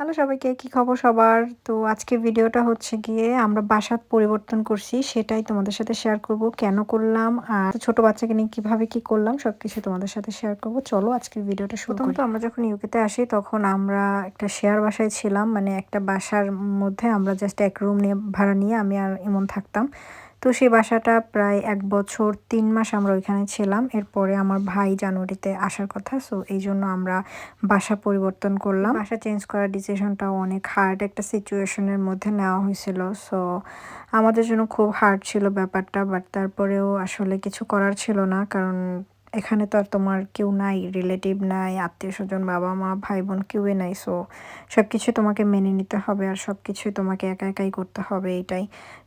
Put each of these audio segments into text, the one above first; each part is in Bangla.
হ্যালো সবাইকে কি খবর সবার? তো আজকে ভিডিওটা হচ্ছে গিয়ে আমরা বাসা পরিবর্তন করছি সেটাই তোমাদের সাথে শেয়ার করব কেন করলাম আর ছোট বাচ্চাকে নিয়ে কীভাবে কি করলাম সবকিছু তোমাদের সাথে শেয়ার করব। চলো আজকের ভিডিওটা শুরু তো আমরা যখন ইউকেতে আসি তখন আমরা একটা শেয়ার বাসায় ছিলাম মানে একটা বাসার মধ্যে আমরা জাস্ট এক রুম নিয়ে ভাড়া নিয়ে আমি আর এমন থাকতাম। তো সে বাসাটা প্রায় এক বছর, তিন মাস আমরা ওইখানে ছিলাম। এরপরে আমার ভাই জানুয়ারিতে আসার কথা সো এই জন্য আমরা বাসা পরিবর্তন করলাম। বাসা চেঞ্জ করার ডিসিশনটা অনেক হার্ড একটা সিচুয়েশনের মধ্যে নেওয়া হয়েছিল। সো আমাদের জন্য খুব হার্ড ছিল ব্যাপারটা বাট তারপরেও আসলে কিছু করার ছিল না, কারণ এখানে তো আর তোমার কেউ নাই রিলেটিভ নাই, আত্মীয় স্বজন বাবা মা ভাই বোন কেউই নাই। সো সব কিছু তোমাকে মেনে নিতে হবে আর সব কিছুই তোমাকে একা একাই করতে হবে এটাই।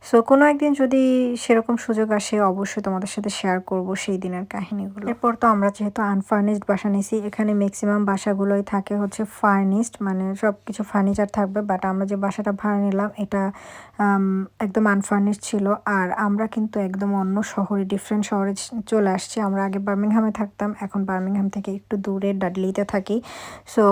সো কোনো একদিন যদি সেরকম সুযোগ আসে, অবশ্যই তোমাদের সাথে শেয়ার করব সেই দিনের কাহিনীগুলো। এরপর তো আমরা যেহেতু আনফার্নিশড বাসা নিয়েছি এখানে ম্যাক্সিমাম বাসাগুলোই থাকে হচ্ছে ফার্নিশড মানে সব কিছু ফার্নিচার থাকবে বাট আমরা যে বাসাটা ভাড়া নিলাম, এটা একদম আনফার্নিশড ছিল। আর আমরা কিন্তু একদম অন্য শহরে ডিফারেন্ট শহরে চলে আসছি। আমরা আগে বার্মিং বার্মিংহামে থাকতাম। এখন বার্মিংহাম থেকে একটু দূরে ডাডলিতে থাকি। সো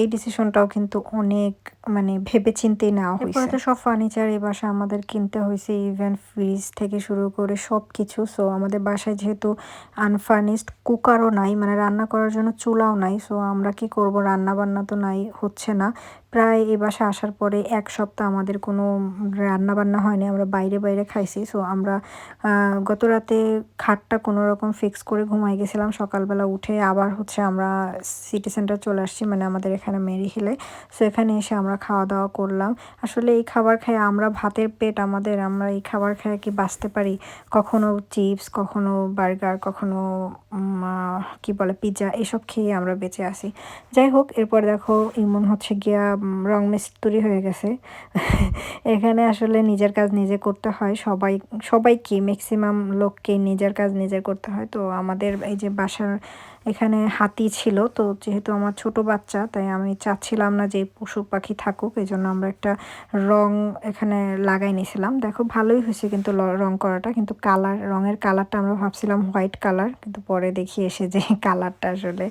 এই ডিসিশনটাও কিন্তু অনেক মানে ভেবে চিন্তেই নেওয়া হয়েছে তো সব ফার্নিচার এই বাসা আমাদের কিনতে হয়েছে ইভেন ফ্রিজ থেকে শুরু করে সব কিছু সো আমাদের বাসায় যেহেতু আনফার্নিশড কুকারও নাই মানে রান্না করার জন্য চুলাও নাই সো আমরা কি করব? রান্না বান্না তো নাই হচ্ছে না। প্রায় এ বাসা আসার পরে এক সপ্তাহ আমাদের কোনো রান্না বান্না হয়নি, আমরা বাইরে বাইরে খাইছি। সো আমরা গত রাতে খাটটা কোনো রকম ফিক্স করে ঘুমাই গেছিলাম। সকালবেলা উঠে আবার হচ্ছে আমরা সিটি সেন্টার চলে আসছি মানে আমাদের এখানে মেরি হিলে সো এখানে এসে আমরা খাওয়া দাওয়া করলাম। আসলে এই খাবার খাই আমরা ভাতের পেট আমাদের, আমরা এই খাবার খাই কি বাঁচতে পারি? কখনো চিপস কখনো বার্গার কখনো কি বলে পিৎজা এসব খেয়ে আমরা বেঁচে আসি যাই হোক, এরপর দেখো ইমন হচ্ছে গিয়া রং মিস্তুরি হয়ে গেছে। এখানে আসলে নিজের কাজ নিজে করতে হয়। সবাই, সবাইকে ম্যাক্সিমাম লোককে নিজের কাজ নিজে করতে হয়। তো আমাদের এই যে বাসার এখানে হাতি ছিল তো যেহেতু আমার ছোট বাচ্চা তাই আমি চাচ্ছিলাম না যে পশু পাখি থাকুক এই জন্য আমরা একটা রং এখানে লাগাই নিয়েছিলাম। দেখো ভালোই হয়েছে কিন্তু রং করাটা কিন্তু কালার রঙের কালারটা আমরা ভাবছিলাম হোয়াইট কালার কিন্তু পরে দেখি এসে যে কালারটা আসলে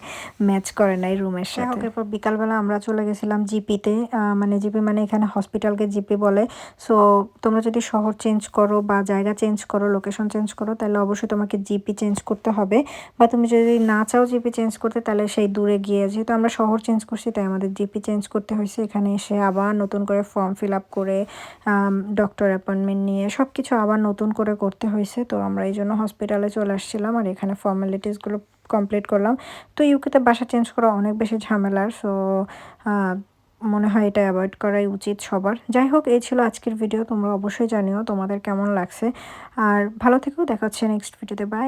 ম্যাচ করে নাই রুমের সাথে। এরপর বিকালবেলা আমরা চলে গেছিলাম জিপিতে মানে জিপি মানে এখানে হসপিটালকে জিপি বলে। সো তোমরা যদি শহর চেঞ্জ করো বা জায়গা চেঞ্জ করো লোকেশন চেঞ্জ করো তাহলে অবশ্যই তোমাকে জিপি চেঞ্জ করতে হবে। বা তুমি যদি না চাও আমরাও জিপি চেঞ্জ করতে, তাহলে সেই দূরে গিয়ে, যেহেতু আমরা শহর চেঞ্জ করছি, তাই আমাদের জিপি চেঞ্জ করতে হয়েছে। এখানে এসে আবার নতুন করে ফর্ম ফিল আপ করে ডক্টর অ্যাপয়েন্টমেন্ট নিয়ে সব কিছু আবার নতুন করে করতে হয়েছে। তো আমরা এই জন্য হসপিটালে চলে আসছিলাম আর এখানে ফর্মালিটিসগুলো কমপ্লিট করলাম। তো ইউকেতে বাসা চেঞ্জ করা অনেক বেশি ঝামেলার সো মনে হয় এটা অ্যাভয়েড করাই উচিত সবার। যাই হোক, এই ছিল আজকের ভিডিও তোমরা অবশ্যই জানিও তোমাদের কেমন লাগছে। আর ভালো থেকেও দেখা হচ্ছে নেক্সট ভিডিওতে বাই